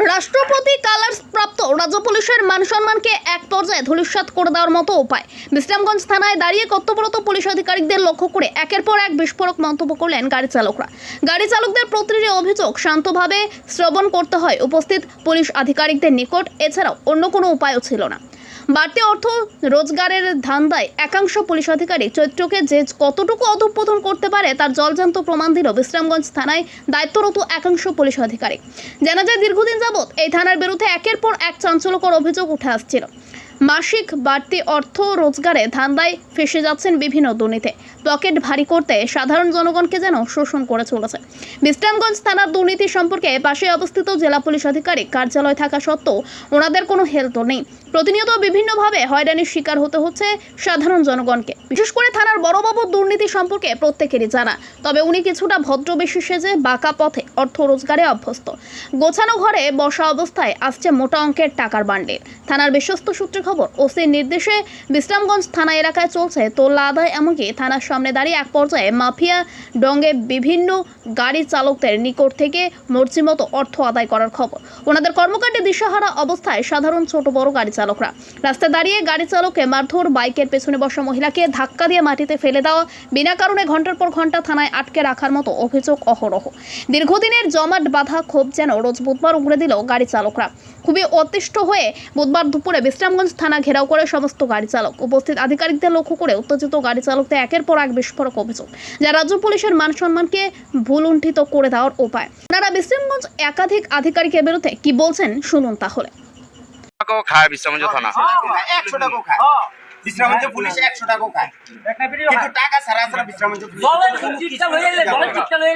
রাষ্ট্রপতি কালার্স প্রাপ্ত রাজ্য পুলিশের মান সম্মানকে এক পর্যায়ে ধূলিসাৎ করে দেওয়ার মতো উপায়। বিশ্রামগঞ্জ থানায় দাঁড়িয়ে কর্তব্যরত পুলিশ আধিকারিকদের লক্ষ্য করে একের পর এক বিস্ফোরক মন্তব্য করলেন গাড়ি চালকরা। গাড়ি চালকদের প্রতিটি অভিযোগ শান্তভাবে শ্রবণ করতে হয়। উপস্থিত পুলিশ আধিকারিকদের নিকট এছাড়াও অন্য কোনো উপায়ও ছিল না। বাড়তি অর্থ রোজগারের ধান্দায় একাংশ পুলিশ অধিকারী চৈত্রকে যে কতটুকু অধঃপতন করতে পারে তার জলজান্ত প্রমাণ দিল বিশ্রামগঞ্জ থানায় দায়িত্বরত একাংশ পুলিশ অধিকারী জানা যায়, দীর্ঘদিন যাবৎ এই থানার বিরুদ্ধে একের পর এক চাঞ্চল্যকর অভিযোগ উঠে আসছিল। মাসিক বাড়তি অর্থ রোজগারে ধান্দায় ফেসে যাচ্ছেন বিভিন্ন দুর্নীতি। পকেট ভারী করতে সাধারণ জনগণকে যেন শোষণ করে চলেছে। বিশ্রামগঞ্জ থানার দুর্নীতি সম্পর্কে পাশে অবস্থিত জেলা পুলিশ আধিকারিক কার্যালয় থাকা সত্ত্বেও ওনাদের কোনো হেলতো নেই। প্রতিনিয়ত বিভিন্নভাবে হয়রানির শিকার হতে হচ্ছে সাধারণ জনগণকে। বিশেষ করে থানার বড়বাবুর দুর্নীতি সম্পর্কে প্রত্যেকেরই জানা। তবে উনি কিছুটা ভদ্রবেশী সেজে বাঁকা পথে অর্থ রোজগারে অভ্যস্ত। গোছানো ঘরে বসা অবস্থায় আসছে মোটা অঙ্কের টাকার বান্ডেল। থানার বিশ্বস্ত সূত্রে খবর। ওসির নির্দেশে বিশ্রামগঞ্জ থানা এলাকায় চলছে তোল্লা আদায়, এমনকি থানার সামনে দাঁড়িয়ে এক পর্যায়ে মাফিয়া ডঙ্গে বিভিন্ন গাড়ি চালকদের নিকট থেকে মর্জিমতো অর্থ আদায় করার খবর। ওনাদের কর্মকাণ্ডে দিশাহারা অবস্থায় সাধারণ ছোট বড় গাড়ি চালকরা। রাস্তায় দাঁড়িয়ে গাড়ি চালককে মারধর, বাইকের পেছনে বসা মহিলাকে ধাক্কা দিয়ে মাটিতে ফেলে দেওয়া, বিনা কারণে ঘণ্টার পর ঘণ্টা থানায় আটকে রাখার মতো অভিযোগ অহরহ। দীর্ঘদিনের জমাট বাঁধা ক্ষোভ যেন রোজ বুধবার উগড়ে দিল গাড়ি চালকরা। খুবই অতিষ্ঠ হয়ে বুধবার দুপুরে বিশ্রামগঞ্জ থানা ঘেরাও করে সমস্ত গাড়ি চালক। উপস্থিত আধিকারিকদের লক্ষ্য করে উত্তেজিত গাড়ি চালকদের একের পর এক বিস্ফোরক অভিযোগ যা রাজ্য পুলিশের মান সম্মানকে ভুলুণ্ঠিত করে দেওয়ার উপায়। ওনারা বিশ্রামগঞ্জ একাধিক আধিকারিকের বিরুদ্ধে কি বলছেন শুনুন তাহলে। খায় বিশ্রামগঞ্জ থানা। টাকাও খায়। বিশ্রামঞ্চ পুলিশ একশো টাকা খায়। কিন্তু টাকা ছাড়া ছাড়া বিশ্রামঞ্চ পুলিশ হয়ে হয়ে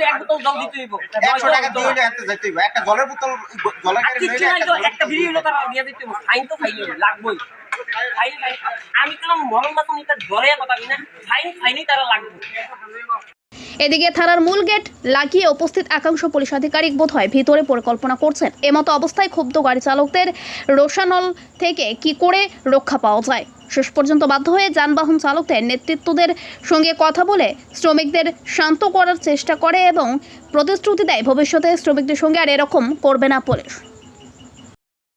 একশো টাকা দিয়ে হলে হাতে যেতে হইব। একটা জলের বোতল জলের একটা তো জলের একটা বিড়ি হলো তারা দিয়ে দিতে হইব। ফাইন তো ফাইন লাগবেই। আমি কেন মরণ বাসন এটা জলে কথা কিনা ফাইন ফাইনই তারা লাগবে। এদিকে থানার মূল গেট লাগিয়ে উপস্থিত একাংশ পুলিশ আধিকারিক বোধ হয় ভিতরে পরিকল্পনা করছেন। এমতো অবস্থায় ক্ষুব্ধ গাড়ি চালকদের রোশানল থেকে কি করে রক্ষা পাওয়া যায়? শেষ পর্যন্ত বাধ্য হয়ে যানবাহন চালকদের নেতৃত্বদের সঙ্গে কথা বলে শ্রমিকদের শান্ত করার চেষ্টা করে এবং প্রতিশ্রুতি দেয়। ভবিষ্যতে শ্রমিকদের সঙ্গে আর এরকম করবে না পুলিশ।